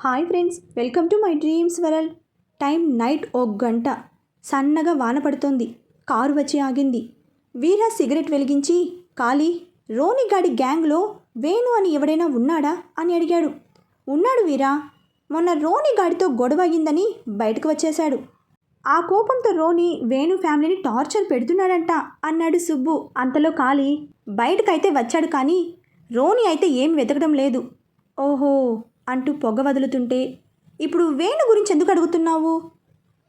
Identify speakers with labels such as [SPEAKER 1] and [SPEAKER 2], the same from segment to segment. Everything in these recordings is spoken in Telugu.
[SPEAKER 1] Hi friends welcome to my dreams world. Time night ఓ గంట. సన్నగా వాన పడుతోంది. కారు వచ్చి ఆగింది. వీర సిగరెట్ వెలిగించి కాలి రోని గాడి గ్యాంగ్లో వేణు అని ఎవడైనా ఉన్నాడా? అని అడిగాడు. ఉన్నాడు వీరా. మొన్న రోని గాడితో గొడవ అయ్యిందని బయటకు వచ్చేశాడు. ఆ కోపంతో రోని వేణు ఫ్యామిలీని టార్చర్ పెడుతున్నాడంట అన్నాడు సుబ్బు. అంతలో కాలి బయటకైతే వచ్చాడు కానీ రోని అయితే ఏం వెతకడం లేదు. ఓహో. అంటూ పొగ వదులుతుంటే ఇప్పుడు వేణు గురించి ఎందుకు అడుగుతున్నావు?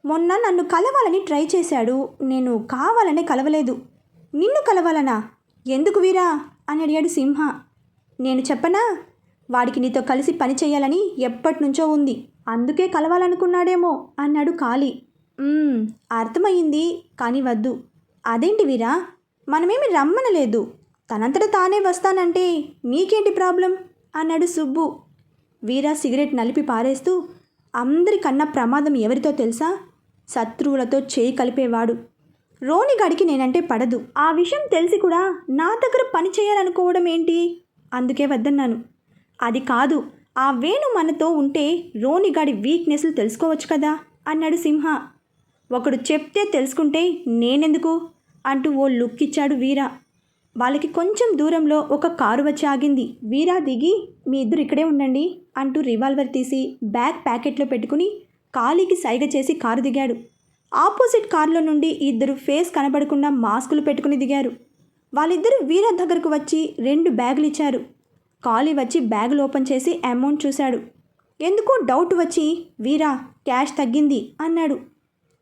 [SPEAKER 1] మొన్న నన్ను కలవాలని ట్రై చేశాడు. నేను కావాలనే కలవలేదు. నిన్ను కలవాలనా? ఎందుకు వీరా? అని అడిగాడు సింహ. నేను చెప్పనా? వాడికి నీతో కలిసి పని చేయాలని ఎప్పటినుంచో ఉంది. అందుకే కలవాలనుకున్నాడేమో అన్నాడు కాళీ. అర్థమయ్యింది. కానీ వద్దు. అదేంటి వీరా? మనమేమి రమ్మనలేదు. తనంతట తానే వస్తానంటే నీకేంటి ప్రాబ్లం? అన్నాడు సుబ్బు. వీరా సిగరెట్ నలిపి పారేస్తూ అందరికన్నా ప్రమాదం ఎవరితో తెలుసా? శత్రువులతో చేయి కలిపేవాడు. రోనిగాడికి నేనంటే పడదు. ఆ విషయం తెలిసి కూడా నా దగ్గర పని చేయాలనుకోవడం ఏంటి? అందుకే వద్దన్నాను. అది కాదు ఆ వేణు మనతో ఉంటే రోనిగాడి వీక్నెస్లు తెలుసుకోవచ్చు కదా? అన్నాడు సింహ. ఒకడు చెప్తే తెలుసుకుంటే నేనెందుకు? అంటూ ఓ లుక్ ఇచ్చాడు వీర. వాళ్ళకి కొంచెం దూరంలో ఒక కారు వచ్చి ఆగింది. వీరా దిగి మీ ఇద్దరు ఇక్కడే ఉండండి అంటూ రివాల్వర్ తీసి బ్యాగ్ ప్యాకెట్లో పెట్టుకుని ఖాళీకి సైగ చేసి కారు దిగాడు. ఆపోజిట్ కారులో నుండి ఇద్దరు ఫేస్ కనబడకుండా మాస్కులు పెట్టుకుని దిగారు. వాళ్ళిద్దరూ వీరా దగ్గరకు వచ్చి రెండు బ్యాగులు ఇచ్చారు. ఖాళీ వచ్చి బ్యాగులు ఓపెన్ చేసి అమౌంట్ చూశాడు. ఎందుకో డౌట్ వచ్చి వీరా క్యాష్ తగ్గింది అన్నాడు.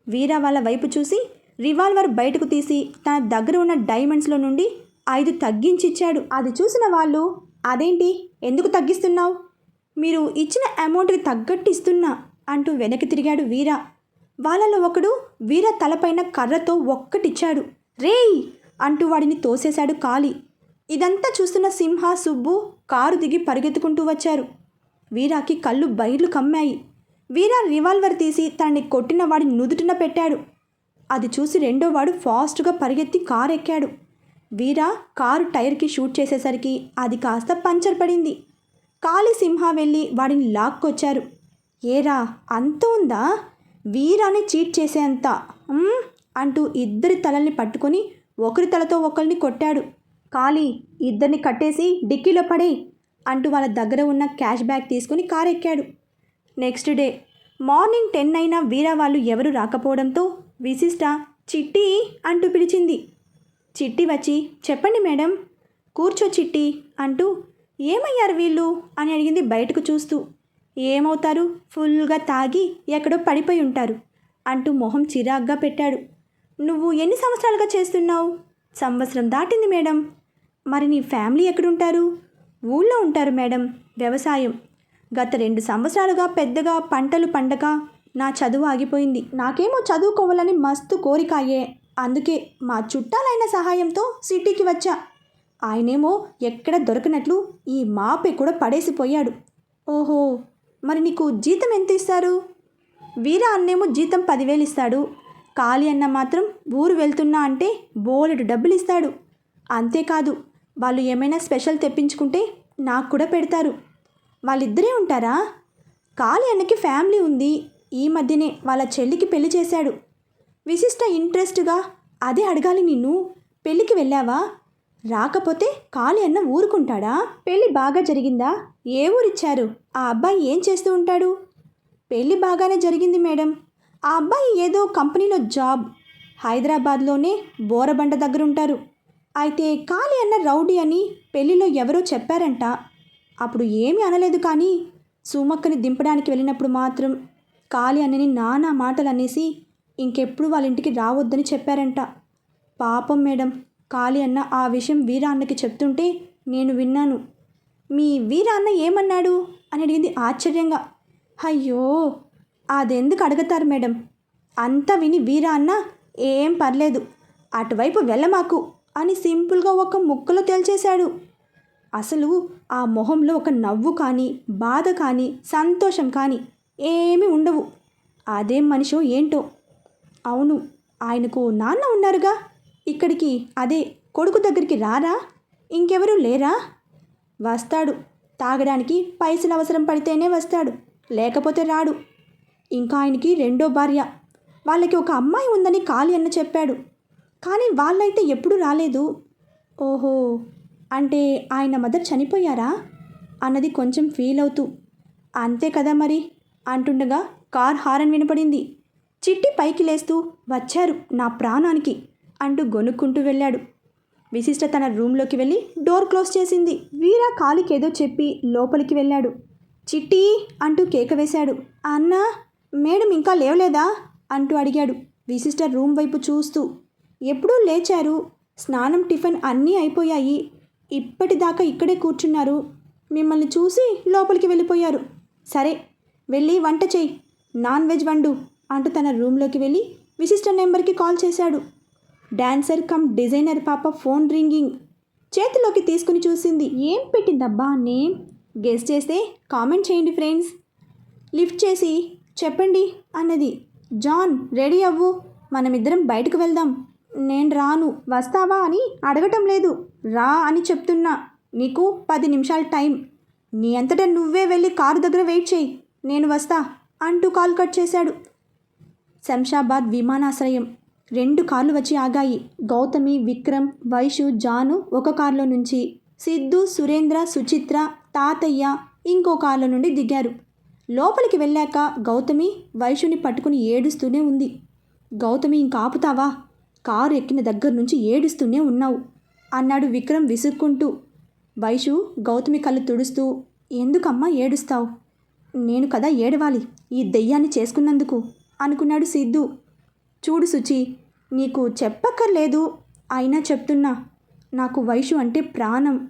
[SPEAKER 1] వీరా వాళ్ళ వైపు చూసి రివాల్వర్ బయటకు తీసి తన దగ్గర ఉన్న డైమండ్స్లో నుండి ఐదు తగ్గించిచ్చాడు. అది చూసిన వాళ్ళు అదేంటి? ఎందుకు తగ్గిస్తున్నావు? మీరు ఇచ్చిన అమౌంట్కి తగ్గట్టు ఇస్తున్నా అంటూ వెనక్కి తిరిగాడు వీర. వాళ్ళలో ఒకడు వీర తలపైన కర్రతో ఒక్కటిచ్చాడు. రేయ్! అంటూ వాడిని తోసేశాడు కాలి. ఇదంతా చూస్తున్న సింహ సుబ్బు కారు దిగి పరిగెత్తుకుంటూ వచ్చారు. వీరాకి కళ్ళు బైర్లు కమ్మాయి. వీరా రివాల్వర్ తీసి తనని కొట్టిన వాడి నుదుటిన పెట్టాడు. అది చూసి రెండో వాడు ఫాస్ట్గా పరిగెత్తి కారు ఎక్కాడు వీరా కారు టైర్కి షూట్ చేసేసరికి అది కాస్త పంచర్ పడింది. కాళీ సింహ వెళ్ళి వాడిని లాక్కొచ్చారు. ఏరా అంత ఉందా? వీరాని చీట్ చేసేంత అంటూ ఇద్దరి తలల్ని పట్టుకొని ఒకరి తలతో ఒకరిని కొట్టాడు. కాళీ ఇద్దరిని కట్టేసి డిక్కీలో పడే అంటూ వాళ్ళ దగ్గర ఉన్న క్యాష్ బ్యాగ్ తీసుకుని కారు ఎక్కాడు నెక్స్ట్ డే మార్నింగ్ టెన్ అయినా వీరా వాళ్ళు ఎవరు రాకపోవడంతో విశిష్ట చిట్టి అంటూ పిలిచింది. చిట్టి వచ్చి చెప్పండి మేడం కూర్చో చిట్టి అంటూ ఏమయ్యారు వీళ్ళు? అని అడిగింది బయటకు చూస్తూ. ఏమవుతారు? ఫుల్గా తాగి ఎక్కడో పడిపోయి ఉంటారు అంటూ మొహం చిరాగ్గా పెట్టాడు. నువ్వు ఎన్ని సంవత్సరాలుగా చేస్తున్నావు? సంవత్సరం దాటింది మేడం. మరి నీ ఫ్యామిలీ ఎక్కడుంటారు? ఊళ్ళో ఉంటారు మేడం వ్యవసాయం. గత రెండు సంవత్సరాలుగా పెద్దగా పంటలు పండగ నా చదువు ఆగిపోయింది. నాకేమో చదువుకోవాలని మస్తు కోరికాయే అందుకే మా చుట్టాలైన సహాయంతో సిటీకి వచ్చా. ఆయనేమో ఎక్కడ దొరకనట్లు ఈ మాపే కూడా పడేసిపోయాడు. ఓహో మరి నీకు జీతం ఎంత ఇస్తారు? వీర అన్నేమో జీతం పదివేలు ఇస్తాడు. ఖాళీ అన్న మాత్రం ఊరు వెళ్తున్నా అంటే బోలెడు డబ్బులు ఇస్తాడు. అంతేకాదు వాళ్ళు ఏమైనా స్పెషల్ తెప్పించుకుంటే నాకు కూడా పెడతారు. వాళ్ళిద్దరే ఉంటారా? కాళీ అన్నకి ఫ్యామిలీ ఉంది. ఈ మధ్యనే వాళ్ళ చెల్లికి పెళ్ళి చేశాడు. విశిష్ట ఇంట్రెస్ట్గా అదే అడగాలి నిన్ను. పెళ్ళికి వెళ్ళావా? రాకపోతే కాళీ అన్న ఊరుకుంటాడా? పెళ్ళి బాగా జరిగిందా? ఏ ఊరిచ్చారు? ఆ అబ్బాయి ఏం చేస్తూ ఉంటాడు? పెళ్ళి బాగానే జరిగింది మేడం. ఆ అబ్బాయి ఏదో కంపెనీలో జాబ్. హైదరాబాద్లోనే బోరబండ దగ్గర ఉంటారు అయితే కాళీ అన్న రౌడీ అని పెళ్ళిలో ఎవరో చెప్పారంట. అప్పుడు ఏమీ అనలేదు కానీ సుమక్కని దింపడానికి వెళ్ళినప్పుడు మాత్రం కాళీ అన్నని నానా మాటలు అనేసి ఇంకెప్పుడు వాళ్ళ ఇంటికి రావద్దని చెప్పారంట. పాపం మేడం కాళీ అన్న ఆ విషయం వీరాన్నకి చెప్తుంటే నేను విన్నాను. మీ వీరాన్న ఏమన్నాడు? అని అడిగింది ఆశ్చర్యంగా. అయ్యో అదెందుకు అడుగుతారు మేడం? అంతా విని వీరాన్న ఏం పర్లేదు అటువైపు వెళ్ళమాకు అని సింపుల్గా ఒక ముక్కలో తేల్చేశాడు. అసలు ఆ మొహంలో ఒక నవ్వు కానీ బాధ కానీ సంతోషం కానీ ఏమీ ఉండవు. అదేం మనిషో ఏంటో అవును ఆయనకు నాన్న ఉన్నారుగా. ఇక్కడికి అదే కొడుకు దగ్గరికి రారా? ఇంకెవరూ లేరా? వస్తాడు. తాగడానికి పైసలు అవసరం పడితేనే వస్తాడు. లేకపోతే రాడు. ఇంకా ఆయనకి రెండో భార్య. వాళ్ళకి ఒక అమ్మాయి ఉందని కాళీ అన్న చెప్పాడు. కానీ వాళ్ళైతే ఎప్పుడు రాలేదు. ఓహో అంటే ఆయన మదర్ చనిపోయారా? అన్నది కొంచెం ఫీల్ అవుతూ అంతే కదా మరి? అంటుండగా కార్ హారన్ వినపడింది. చిట్టి పైకి లేస్తూ వచ్చారు నా ప్రాణానికి అంటూ గొనుక్కుంటూ వెళ్ళాడు. విశిష్ట తన రూమ్లోకి వెళ్ళి డోర్ క్లోజ్ చేసింది. వీరా కాలికేదో చెప్పి లోపలికి వెళ్ళాడు. చిట్టి అంటూ కేక వేశాడు. అన్నా మేడం ఇంకా లేవలేదా? అంటూ అడిగాడు. విశిష్ట రూమ్ వైపు చూస్తూ ఎప్పుడూ లేచారు. స్నానం టిఫిన్ అన్నీ అయిపోయాయి. ఇప్పటిదాకా ఇక్కడే కూర్చున్నారు. మిమ్మల్ని చూసి లోపలికి వెళ్ళిపోయారు. సరే వెళ్ళి వంట చెయ్యి నాన్ వెజ్ వండు. అంటూ తన రూమ్లోకి వెళ్ళి విశిష్ట నెంబర్కి కాల్ చేశాడు. డాన్సర్ కమ్ డిజైనర్ పాప ఫోన్ రింగింగ్. చేతిలోకి తీసుకుని చూసింది. ఏం పెట్టిందబ్బా నేమ్? గెస్ చేస్తే కామెంట్ చేయండి ఫ్రెండ్స్. లిఫ్ట్ చేసి చెప్పండి అన్నది. జాన్ రెడీ అవ్వు. మనమిద్దరం బయటకు వెళ్దాం. నేను రాను. వస్తావా అని అడగటం లేదు. రా అని చెప్తున్నా. నీకు పది నిమిషాల టైం. నీ అంతటా నువ్వే వెళ్ళి కారు దగ్గర వెయిట్ చేయి. నేను వస్తా అంటూ కాల్ కట్ చేశాడు. శంషాబాద్ విమానాశ్రయం. రెండు కార్లు వచ్చి ఆగాయి. గౌతమి విక్రమ్ వైషు జాను ఒక కారులో నుంచి. సిద్ధు సురేంద్ర సుచిత్ర తాతయ్య ఇంకో కారులో నుండి దిగారు. లోపలికి వెళ్ళాక గౌతమి వైషుని పట్టుకుని ఏడుస్తూనే ఉంది. గౌతమి ఇంక ఆపుతావా? కారు ఎక్కిన దగ్గర నుంచి ఏడుస్తూనే ఉన్నావు అన్నాడు విక్రమ్ విసుక్కుంటూ. వైషు గౌతమి కళ్ళు తుడుస్తూ ఎందుకమ్మా ఏడుస్తావు? నేను కదా ఏడవాలి. ఈ దెయ్యాన్ని చేసుకున్నందుకు. అనుకున్నాడు సిద్ధు. చూడు సుచి నీకు చెప్పక్కర్లేదు. అయినా చెప్తున్నా నాకు వైషు అంటే ప్రాణం.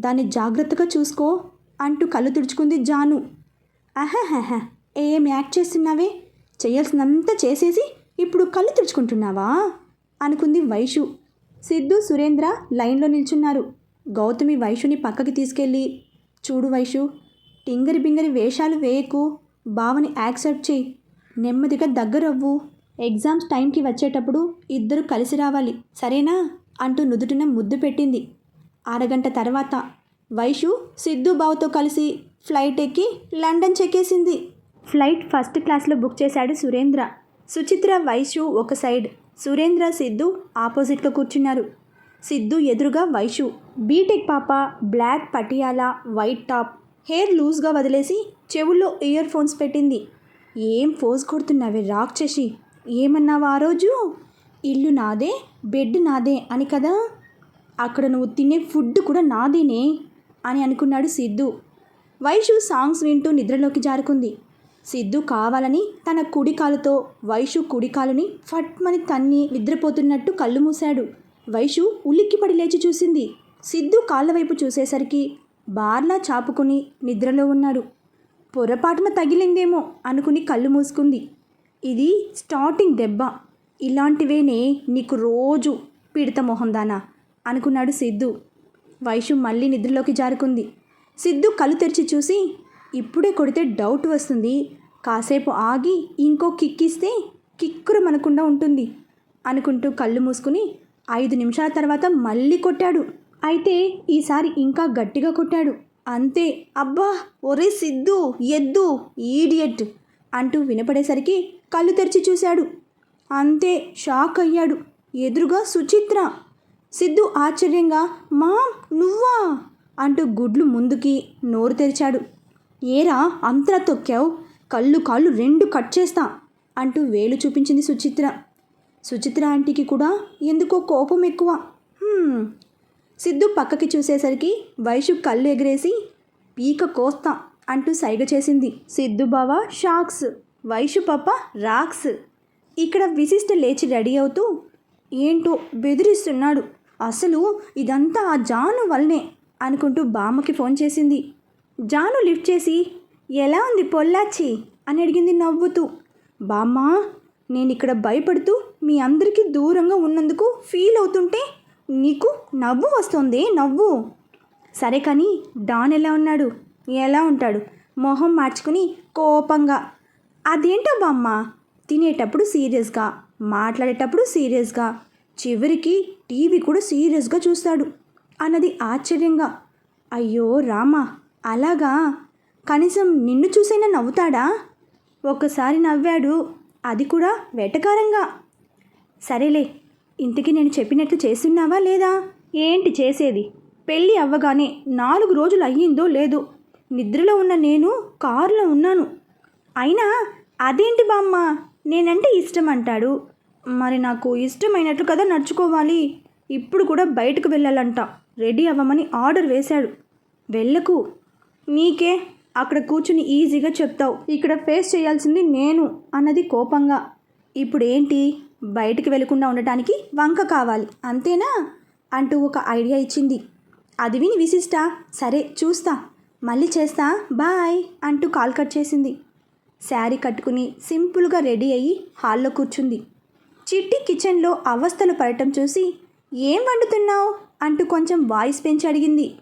[SPEAKER 1] దాన్ని జాగ్రత్తగా చూసుకో అంటూ కళ్ళు తుడుచుకుంది జాను. అహహహ ఏం యాక్ట్ చేస్తున్నావే? చేయాల్సినంత చేసేసి ఇప్పుడు కళ్ళు తుడుచుకుంటున్నావా? అనుకుంది వైషు సిద్ధు సురేంద్ర లైన్లో నిల్చున్నారు. గౌతమి వైషుని పక్కకి తీసుకెళ్ళి చూడు వైషు టింగరి బింగరి వేషాలు వేయకు బావని యాక్సెప్ట్ చేయి. నెమ్మదిగా దగ్గరవ్వు. ఎగ్జామ్స్ టైంకి వచ్చేటప్పుడు ఇద్దరు కలిసి రావాలి. సరేనా? అంటూ నుదుటిన ముద్దు పెట్టింది. అరగంట తర్వాత వైషు సిద్ధు బావతో కలిసి ఫ్లైట్ ఎక్కి లండన్ చెక్కేసింది. ఫ్లైట్ ఫస్ట్ క్లాస్లో బుక్ చేశాడు సురేంద్ర. సుచిత్ర వైషు ఒక సైడ్. సురేంద్ర సిద్ధు ఆపోజిట్లో కూర్చున్నారు. సిద్ధు ఎదురుగా వైషు. బీటెక్ పాప black Patiala white top hair లూజ్గా వదిలేసి చెవుల్లో ఇయర్ ఫోన్స్ పెట్టింది. ఏం ఫోజ్ కొడుతున్నావే? రాక్షసి ఏమన్నావా ఆ రోజు? ఇల్లు నాదే బెడ్ నాదే అని కదా? అక్కడ నువ్వు తినే ఫుడ్ కూడా నాదేనే అని అనుకున్నాడు సిద్ధు. వైషు సాంగ్స్ వింటూ నిద్రలోకి జారుకుంది. సిద్ధు కావాలని తన కుడికాలుతో వైషు కుడికాలుని ఫట్మని తన్ని నిద్రపోతున్నట్టు కళ్ళు మూశాడు. వైషు ఉలిక్కిపడి లేచి చూసింది. సిద్ధు కాళ్ళ వైపు చూసేసరికి బార్లా చాపుకుని నిద్రలో ఉన్నాడు. పొరపాటున తగిలిందేమో అనుకుని కళ్ళు మూసుకుంది. ఇది స్టార్టింగ్ దెబ్బ. ఇలాంటివేనే నీకు రోజు పీడిత మొహందానా అనుకున్నాడు సిద్ధు. వైషు మళ్ళీ నిద్రలోకి జారుకుంది. సిద్ధు కళ్ళు తెరిచి చూసి ఇప్పుడే కొడితే డౌట్ వస్తుంది. కాసేపు ఆగి ఇంకో కిక్కిస్తే కిక్కురు మనకుండా ఉంటుంది అనుకుంటూ కళ్ళు మూసుకుని ఐదు నిమిషాల తర్వాత మళ్ళీ కొట్టాడు. అయితే ఈసారి ఇంకా గట్టిగా కొట్టాడు. అంతే. అబ్బా ఒరే సిద్ధు ఎద్దు ఈడియట్ అంటూ వినపడేసరికి కళ్ళు తెరిచి చూశాడు. అంతే షాక్ అయ్యాడు. ఎదురుగా సుచిత్ర సిద్ధు ఆశ్చర్యంగా మా నువ్వా? అంటూ గుడ్లు ముందుకి నోరు తెరిచాడు. ఏరా అంతలా తొక్కావు? కళ్ళు కాళ్ళు రెండు కట్ చేస్తా అంటూ వేలు చూపించింది సుచిత్ర. సుచిత్ర ఆంటీకి కూడా ఎందుకో కోపం ఎక్కువ. సిద్ధు పక్కకి చూసేసరికి వైషు కళ్ళు ఎగిరేసి పీక కోస్తా అంటూ సైగ చేసింది. సిద్ధు బావ షాక్స్. వైషు పాప రాక్స్. ఇక్కడ విశిష్ట లేచి రెడీ అవుతూ ఏంటో బెదిరిస్తున్నాడు. అసలు ఇదంతా ఆ జాను వల్లనే అనుకుంటూ బామ్మకి ఫోన్ చేసింది. జాను లిఫ్ట్ చేసి ఎలా ఉంది పొల్లాచి? అని అడిగింది నవ్వుతూ. బామ్మ నేను ఇక్కడ భయపడుతూ మీ అందరికీ దూరంగా ఉన్నందుకు ఫీల్ అవుతుంటే నీకు నవ్వు వస్తుంది నవ్వు. సరే కానీ డాన్ ఎలా ఉన్నాడు? ఎలా ఉంటాడు? మొహం మార్చుకుని కోపంగా. అదేంటో బామ్మ తినేటప్పుడు సీరియస్గా మాట్లాడేటప్పుడు సీరియస్గా చివరికి టీవీ కూడా సీరియస్గా చూస్తాడు అన్నది ఆశ్చర్యంగా. అయ్యో రామా అలాగా? కనీసం నిన్ను చూసైనా నవ్వుతాడా? ఒక్కసారి నవ్వాడు అది కూడా వెటకారంగా. సరేలే ఇంతకీ నేను చెప్పినట్లు చేస్తున్నావా లేదా? ఏంటి చేసేది? పెళ్ళి అవ్వగానే నాలుగు రోజులు అయ్యిందో లేదో నిద్రలో ఉన్న నేను కారులో ఉన్నాను. అయినా అదేంటి బామ్మ? నేనంటే ఇష్టం అంటాడు. మరి నాకు ఇష్టమైనట్లు కదా నడుచుకోవాలి. ఇప్పుడు కూడా బయటకు వెళ్ళాలంట. రెడీ అవ్వమని ఆర్డర్ వేశాడు. వెళ్ళకు. నీకే అక్కడ కూర్చుని ఈజీగా చెప్తావు. ఇక్కడ ఫేస్ చేయాల్సింది నేను అన్నది కోపంగా. ఇప్పుడు ఏంటి బయటికి వెళ్ళకుండా ఉండటానికి వంక కావాలి. అంతేనా? అంటూ ఒక ఐడియా ఇచ్చింది. అది విని విశిష్ట సరే చూస్తా. మళ్ళీ చేస్తా. బాయ్ అంటూ కాల్ కట్ చేసింది. శారీ కట్టుకుని సింపుల్గా రెడీ అయ్యి హాల్లో కూర్చుంది. చిట్టి కిచెన్లో అవస్థలు పడటం చూసి ఏం వండుతున్నావు? అంటూ కొంచెం వాయిస్ పెంచి అడిగింది.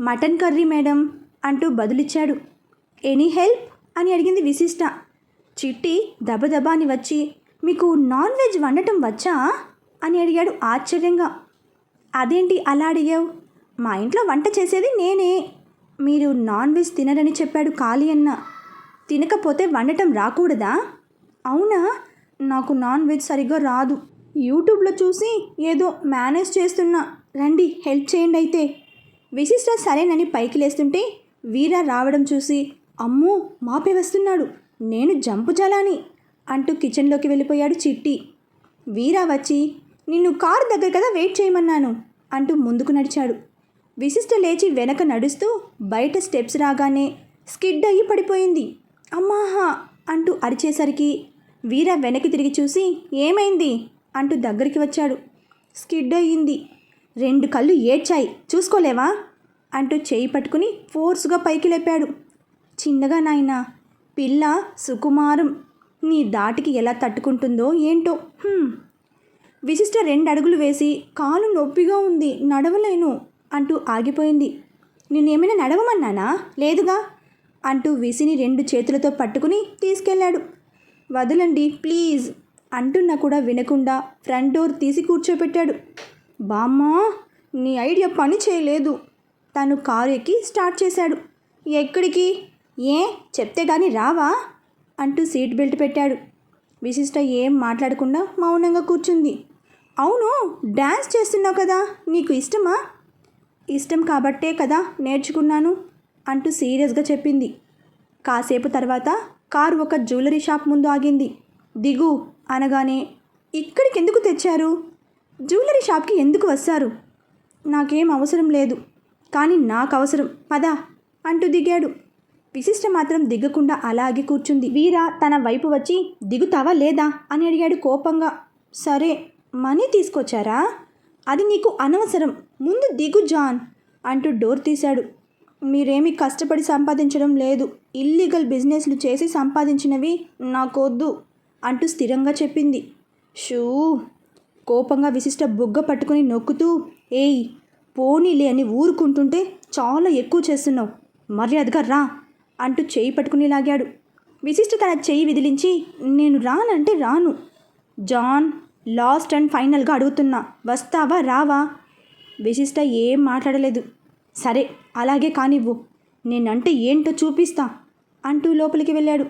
[SPEAKER 1] మటన్ కర్రీ మేడం అంటూ బదులిచ్చాడు. Any help? అని అడిగింది విశిష్ట. చిట్టి దబదబా అని వచ్చి మీకు నాన్ వెజ్ వండటం వచ్చా? అని అడిగాడు ఆశ్చర్యంగా. అదేంటి అలా అడిగావు? మా ఇంట్లో వంట చేసేది నేనే. మీరు నాన్ వెజ్ తినరని చెప్పాడు ఖాళీ అన్న. తినకపోతే వండటం రాకూడదా? అవునా? నాకు నాన్ వెజ్ సరిగ్గా రాదు. యూట్యూబ్లో చూసి ఏదో మేనేజ్ చేస్తున్నా. రండి హెల్ప్ చేయండి అయితే. విశిష్ట సరేనని పైకి లేస్తుంటే వీర రావడం చూసి అమ్మో మాపే వస్తున్నాడు. నేను జంపు జలాని. అంటూ కిచెన్లోకి వెళ్ళిపోయాడు చిట్టి. వీరా వచ్చి నిన్ను కారు దగ్గర కదా వెయిట్ చేయమన్నాను అంటూ ముందుకు నడిచాడు. విశిష్ట లేచి వెనక నడుస్తూ బయట స్టెప్స్ రాగానే స్కిడ్ అయ్యి పడిపోయింది. అమ్మాహా అంటూ అరిచేసరికి వీర వెనక్కి తిరిగి చూసి ఏమైంది? అంటూ దగ్గరికి వచ్చాడు. స్కిడ్ అయ్యింది రెండు కళ్ళు ఏడ్చాయి. చూసుకోలేవా? అంటూ చేయి పట్టుకుని ఫోర్స్గా పైకి లేపాడు. చిన్నగా నాయనా పిల్ల సుకుమారం. నీ దాటికి ఎలా తట్టుకుంటుందో ఏంటో? విశిష్ట రెండు అడుగులు వేసి కాలు నొప్పిగా ఉంది నడవలేను అంటూ ఆగిపోయింది. నిన్నేమైనా నడవమన్నానా? లేదుగా అంటూ విసిని రెండు చేతులతో పట్టుకుని తీసుకెళ్ళాడు. వదలండి ప్లీజ్ అంటున్నా కూడా వినకుండా ఫ్రంట్ డోర్ తీసి కూర్చోపెట్టాడు. బామ్మా నీ ఐడియా పని చేయలేదు. తను కారు ఎక్కి స్టార్ట్ చేశాడు. ఎక్కడికి? ఏ? చెప్తే కానీ రావా? అంటూ సీట్ బెల్ట్ పెట్టాడు. విశిష్ట ఏం మాట్లాడకుండా మౌనంగా కూర్చుంది. అవును డ్యాన్స్ చేస్తున్నావు కదా నీకు ఇష్టమా? ఇష్టం కాబట్టే కదా నేర్చుకున్నాను అంటూ సీరియస్గా చెప్పింది. కాసేపు తర్వాత కారు ఒక జ్యువెలరీ షాప్ ముందు ఆగింది. దిగు అనగానే ఇక్కడికి ఎందుకు తెచ్చారు? జ్యువెలరీ షాప్కి ఎందుకు వస్తారు? నాకేం అవసరం లేదు కానీ నాకు అవసరం పదా అంటూ దిగాడు. విశిష్ట మాత్రం దిగకుండా అలాగే కూర్చుంది. వీర తన వైపు వచ్చి దిగుతావా లేదా? అని అడిగాడు కోపంగా. సరే మనీ తీసుకొచ్చారా? అది నీకు అనవసరం. ముందు దిగు జాన్ అంటూ డోర్ తీశాడు. మీరేమీ కష్టపడి సంపాదించడం లేదు. ఇల్లీగల్ బిజినెస్లు చేసి సంపాదించినవి నాకొద్దు అంటూ స్థిరంగా చెప్పింది. షూ కోపంగా విశిష్ట బుగ్గ పట్టుకుని నొక్కుతూ ఏయ్ పోనీలే అని ఊరుకుంటుంటే చాలా ఎక్కువ చేస్తున్నావు. మర్యాదగా రా అంటూ చేయి పట్టుకుని లాగాడు. విశిష్ట తన చేయి విదిలించి నేను రానంటే రాను. జాన్ లాస్ట్ అండ్ ఫైనల్గా అడుగుతున్నా. వస్తావా? రావా? విశిష్ట ఏం మాట్లాడలేదు. సరే అలాగే కానివ్వు. నేనంటే ఏంటో చూపిస్తా. అంటూ లోపలికి వెళ్ళాడు.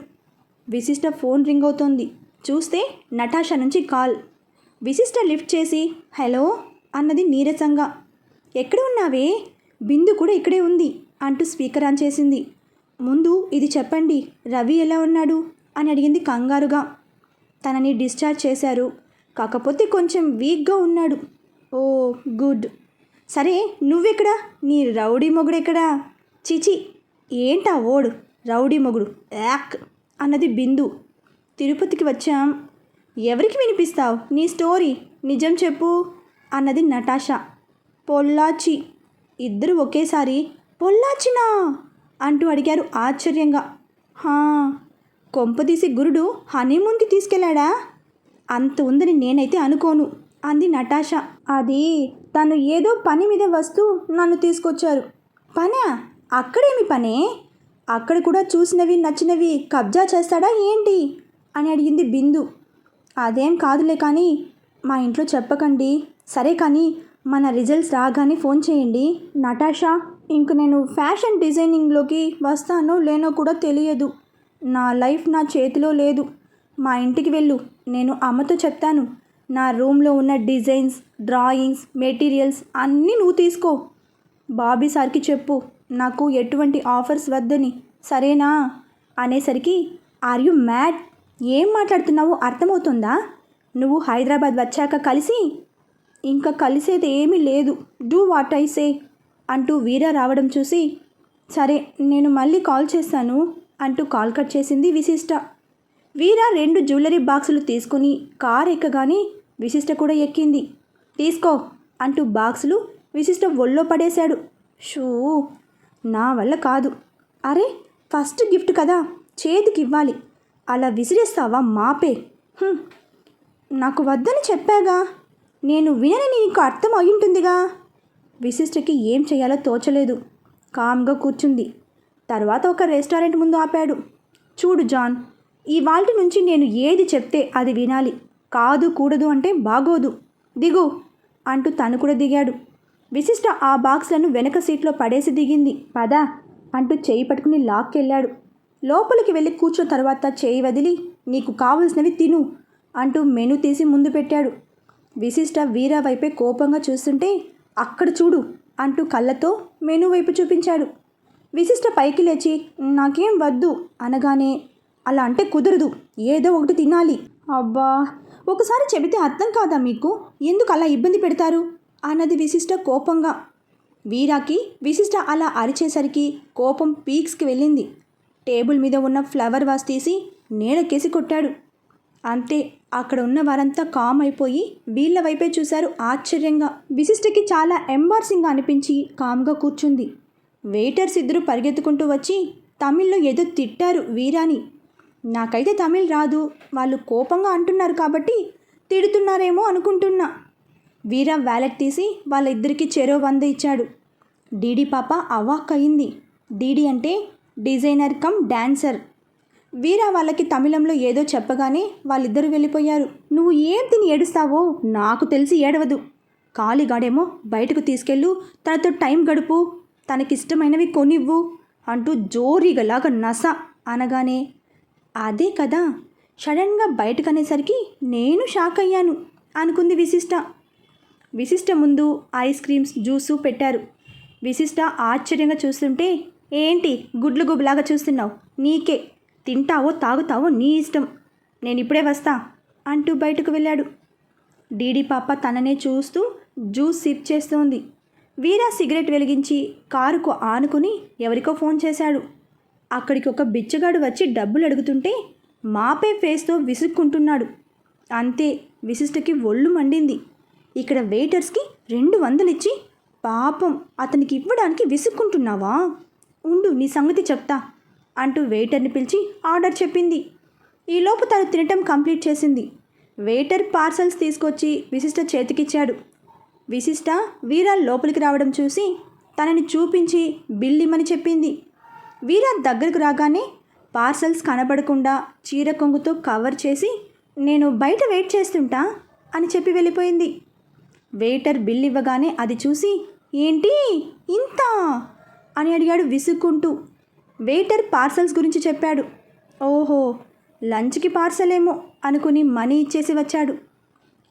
[SPEAKER 1] విశిష్ట ఫోన్ రింగ్ అవుతోంది. చూస్తే నటాషా నుంచి కాల్. విశిష్ట లిఫ్ట్ చేసి హలో అన్నది నీరసంగా. ఎక్కడ ఉన్నావే? బిందు కూడా ఇక్కడే ఉంది అంటూ స్పీకర్ ఆన్ చేసింది. ముందు ఇది చెప్పండి రవి ఎలా ఉన్నాడు? అని అడిగింది కంగారుగా. తనని డిశ్చార్జ్ చేశారు. కాకపోతే కొంచెం వీక్గా ఉన్నాడు. Oh good. సరే నువ్వెక్కడా? నీ రౌడీ మొగుడెక్కడా? చిచి ఏంటా ఓడు? రౌడీ మొగుడు యాక్ అన్నది బిందు. తిరుపతికి వచ్చాం. ఎవరికి వినిపిస్తావు? నీ స్టోరీ నిజం చెప్పు అన్నది నటాషా. పొల్లాచి. ఇద్దరు ఒకేసారి పొల్లాచినా? అంటూ అడిగారు ఆశ్చర్యంగా. హా కొంపదీసి గురుడు హనీమూన్కి తీసుకెళ్ళాడా? అంత ఉందని నేనైతే అనుకోను అంది నటాష. అది తను ఏదో పని మీద వస్తూ నన్ను తీసుకొచ్చారు. పనా? అక్కడేమి పనే? అక్కడ కూడా చూసినవి నచ్చినవి కబ్జా చేస్తాడా ఏంటి? అని అడిగింది బిందు. అదేం కాదులే కానీ మా ఇంట్లో చెప్పకండి. సరే కానీ మన రిజల్ట్స్ రాగానే ఫోన్ చేయండి. నటాషా? ఇంక నేను ఫ్యాషన్ డిజైనింగ్లోకి వస్తానో లేనో కూడా తెలియదు. నా లైఫ్ నా చేతిలో లేదు. మా ఇంటికి వెళ్ళు. నేను అమ్మతో చెప్తాను. నా రూమ్లో ఉన్న డిజైన్స్ డ్రాయింగ్స్ మెటీరియల్స్ అన్నీ నువ్వు తీసుకో. బాబీ సార్కి చెప్పు. నాకు ఎటువంటి ఆఫర్స్ వద్దని. సరేనా? అనేసరికి ఆర్ యు మ్యాడ్? ఏం మాట్లాడుతున్నావో అర్థమవుతుందా? నువ్వు హైదరాబాద్ వచ్చాక కలిసి? ఇంకా కలిసేది ఏమీ లేదు. Do what I say. అంటూ వీర రావడం చూసి సరే నేను మళ్ళీ కాల్ చేస్తాను అంటూ కాల్ కట్ చేసింది విశిష్ట. వీర రెండు జ్యువెలరీ బాక్సులు తీసుకుని కార్ ఎక్కగానే విశిష్ట కూడా ఎక్కింది. తీసుకో అంటూ బాక్సులు విశిష్ట ఒళ్ళో పడేశాడు. షూ నా వల్ల కాదు. అరే ఫస్ట్ గిఫ్ట్ కదా చేతికి ఇవ్వాలి. అలా విసిరేస్తావా మాపే? నాకు వద్దని చెప్పాగా. నేను వినని నీకు అర్థం అయ్యుంటుందిగా విశిష్టకి ఏం చేయాలో తోచలేదు. కామ్గా కూర్చుంది. తర్వాత ఒక రెస్టారెంట్ ముందు ఆపాడు. చూడు జాన్ ఇవాళ నుంచి నేను ఏది చెప్తే అది వినాలి. కాదు కూడదు అంటే బాగోదు. దిగు అంటూ తను కూడా దిగాడు. విశిష్ట ఆ బాక్స్లను వెనక సీట్లో పడేసి దిగింది. పదా అంటూ చేయి పట్టుకుని లాక్కెళ్ళాడు. లోపలికి వెళ్ళి కూర్చున్న తర్వాత చేయి వదిలి నీకు కావలసినవి తిను అంటూ మెను తీసి ముందు పెట్టాడు. విశిష్ట వీర వైపే కోపంగా చూస్తుంటే అక్కడ చూడు అంటూ కళ్ళతో మెను వైపు చూపించాడు. విశిష్ట పైకి లేచి నాకేం వద్దు అనగానే అలా అంటే కుదరదు ఏదో ఒకటి తినాలి. అబ్బా ఒకసారి చెబితే అర్థం కాదా మీకు? ఎందుకు అలా ఇబ్బంది పెడతారు? అన్నది విశిష్ట కోపంగా. వీరాకి విశిష్ట అలా అరిచేసరికి కోపం పీక్స్కి వెళ్ళింది. టేబుల్ మీద ఉన్న ఫ్లవర్ వాస్ తీసి నేలకేసి కొట్టాడు. అంతే అక్కడ ఉన్న వారంతా కామ్ అయిపోయి వీళ్ళ వైపే చూశారు. ఆశ్చర్యంగా విశిష్టకి చాలా ఎంబార్సింగ్గా అనిపించి కామ్గా కూర్చుంది. వెయిటర్స్ ఇద్దరు పరిగెత్తుకుంటూ వచ్చి తమిళ్ళో ఏదో తిట్టారు వీరాని. నాకైతే తమిళ్ రాదు. వాళ్ళు కోపంగా అంటున్నారు కాబట్టి తిడుతున్నారేమో అనుకుంటున్నా. వీరా వ్యాలెట్ తీసి వాళ్ళిద్దరికీ చెరో వంద ఇచ్చాడు. డీడీ పాప అవాక్ అయింది డీడీ అంటే డిజైనర్ కమ్ డాన్సర్. వీరా వాళ్ళకి తమిళంలో ఏదో చెప్పగానే వాళ్ళిద్దరూ వెళ్ళిపోయారు. నువ్వు ఏం తిని ఏడుస్తావో నాకు తెలిసి ఏడవదు. కాలిగాడేమో బయటకు తీసుకెళ్ళు తనతో టైం గడుపు తనకిష్టమైనవి కొనివ్వు అంటూ జోరీగలాగా నస అనగానే అదే కదా సడన్గా బయటకు అనేసరికి నేను షాక్ అయ్యాను అనుకుంది విశిష్ట. విశిష్ట ముందు ఐస్ క్రీమ్స్ జ్యూసు పెట్టారు. విశిష్ట ఆశ్చర్యంగా చూస్తుంటే ఏంటి గుడ్లు గుబులాగా చూస్తున్నావు? నీకే. తింటావో తాగుతావో నీ ఇష్టం. నేను ఇప్పుడే వస్తా అంటూ బయటకు వెళ్ళాడు. డీడీ పాప తననే చూస్తూ జ్యూస్ సిప్ చేస్తోంది. వీరా సిగరెట్ వెలిగించి కారుకు ఆనుకుని ఎవరికో ఫోన్ చేశాడు. అక్కడికి ఒక బిచ్చగాడు వచ్చి డబ్బులు అడుగుతుంటే మాపే ఫేస్తో విసుక్కుంటున్నాడు. అంతే విశిష్టకి ఒళ్ళు మండింది. ఇక్కడ వెయిటర్స్కి రెండు వందలు ఇచ్చి పాపం అతనికి ఇవ్వడానికి విసుక్కుంటున్నావా? ఉండు నీ సంగతి చెప్తా. అంటూ వెయిటర్ని పిలిచి ఆర్డర్ చెప్పింది. ఈలోపు తను తినటం కంప్లీట్ చేసింది. వెయిటర్ పార్సల్స్ తీసుకొచ్చి విశిష్ట చేతికిచ్చాడు. విశిష్ట వీరా లోపలికి రావడం చూసి తనని చూపించి బిల్ ఇమ్మని చెప్పింది. వీరా దగ్గరకు రాగానే పార్సల్స్ కనబడకుండా చీర కొంగుతో కవర్ చేసి నేను బయట వెయిట్ చేస్తుంటా అని చెప్పి వెళ్ళిపోయింది. వెయిటర్ బిల్ ఇవ్వగానే అది చూసి ఏంటి? ఇంత? అని అడిగాడు విసుక్కుంటూ. వెయిటర్ పార్సల్స్ గురించి చెప్పాడు. ఓహో లంచ్కి పార్సల్ ఏమో అనుకుని మనీ ఇచ్చేసి వచ్చాడు.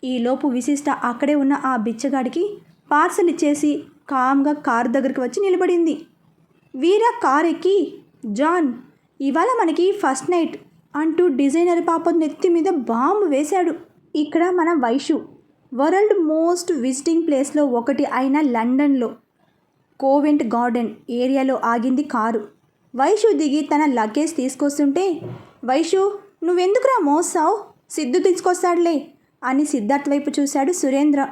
[SPEAKER 1] ఈలోపు విశిష్ట అక్కడే ఉన్న ఆ బిచ్చగాడికి పార్సల్ ఇచ్చేసి కామ్గా కారు దగ్గరికి వచ్చి నిలబడింది. వీరా కార్ ఎక్కి జాన్ ఇవాళ మనకి ఫస్ట్ నైట్ అంటూ డిజైనర్ పాప నెత్తి మీద బాంబు వేశాడు. ఇక్కడ మన వైషు వరల్డ్ మోస్ట్ విజిటింగ్ ప్లేస్లో ఒకటి అయిన లండన్లో కోవెంట్ గార్డెన్ ఏరియాలో ఆగింది కారు. వైషు దిగి తన లగేజ్ తీసుకొస్తుంటే వైషు నువ్వెందుకురా మోసావు? సిద్ధు తీసుకొస్తాడులే అని సిద్ధార్థ్ వైపు చూశాడు సురేంద్ర.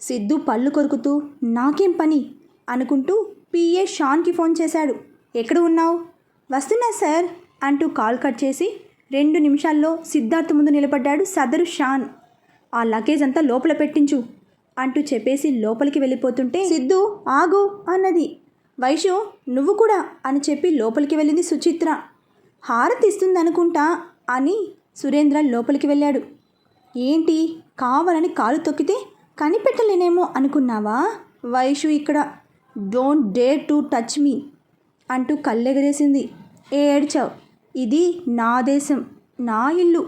[SPEAKER 1] సిద్ధు పళ్ళు కొరుకుతూ నాకేం పని? అనుకుంటూ పిఏ షాన్కి ఫోన్ చేశాడు. ఎక్కడ ఉన్నావు? వస్తున్నా సార్ అంటూ కాల్ కట్ చేసి రెండు నిమిషాల్లో సిద్ధార్థ్ ముందు నిలబడ్డాడు సదరు షాన్. ఆ లగేజ్ అంతా లోపల పెట్టించు అంటూ చెప్పేసి లోపలికి వెళ్ళిపోతుంటే సిద్ధు ఆగు అన్నది. వైషు నువ్వు కూడా అని చెప్పి లోపలికి వెళ్ళింది సుచిత్ర. హారతి ఇస్తుందనుకుంటా అని సురేంద్ర లోపలికి వెళ్ళాడు. ఏంటి? కావాలని కాలు తొక్కితే కనిపెట్టలేనేమో అనుకున్నావా? వైషు ఇక్కడ don't dare to touch me అంటూ కళ్ళెగరేసింది. ఏడ్చావు? ఇది నా దేశం నా ఇల్లు.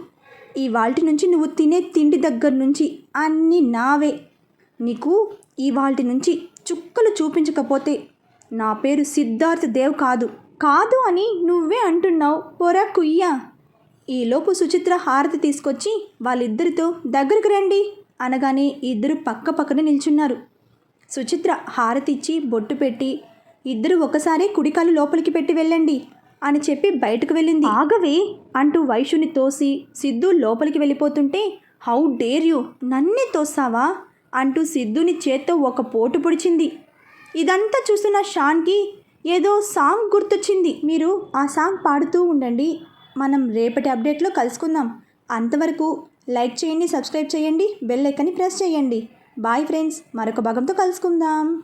[SPEAKER 1] ఇవాల్టి నుంచి నువ్వు తినే తిండి దగ్గర నుంచి అన్నీ నావే. నీకు ఇవాల్టి నుంచి చుక్కలు చూపించకపోతే నా పేరు సిద్ధార్థ్ దేవ్ కాదు. కాదు అని నువ్వే అంటున్నావు. పొరా కుయ్యా. ఈలోపు సుచిత్ర హారతి తీసుకొచ్చి వాళ్ళిద్దరితో దగ్గరికి రండి అనగానే ఇద్దరు పక్క పక్కన నిల్చున్నారు. సుచిత్ర హారతి ఇచ్చి బొట్టు పెట్టి ఇద్దరు ఒకసారి కుడికాలు లోపలికి పెట్టి వెళ్ళండి అని చెప్పి బయటకు వెళ్ళింది. ఆగవే అంటూ వైషుని తోసి సిద్ధు లోపలికి వెళ్ళిపోతుంటే హౌ డేర్ యూ? నన్నే తోస్తావా? అంటూ సిద్ధుని చేత్తో ఒక పోటు పొడిచింది. ఇదంతా చూస్తున్న షాన్కి ఏదో సాంగ్ గుర్తొచ్చింది. మీరు ఆ సాంగ్ పాడుతూ ఉండండి. మనం రేపటి అప్డేట్లో కలుసుకుందాం. అంతవరకు లైక్ చేయండి సబ్స్క్రైబ్ చేయండి బెల్ ఐకన్ని ప్రెస్ చేయండి. బాయ్ ఫ్రెండ్స్ మరొక భాగంతో కలుసుకుందాం.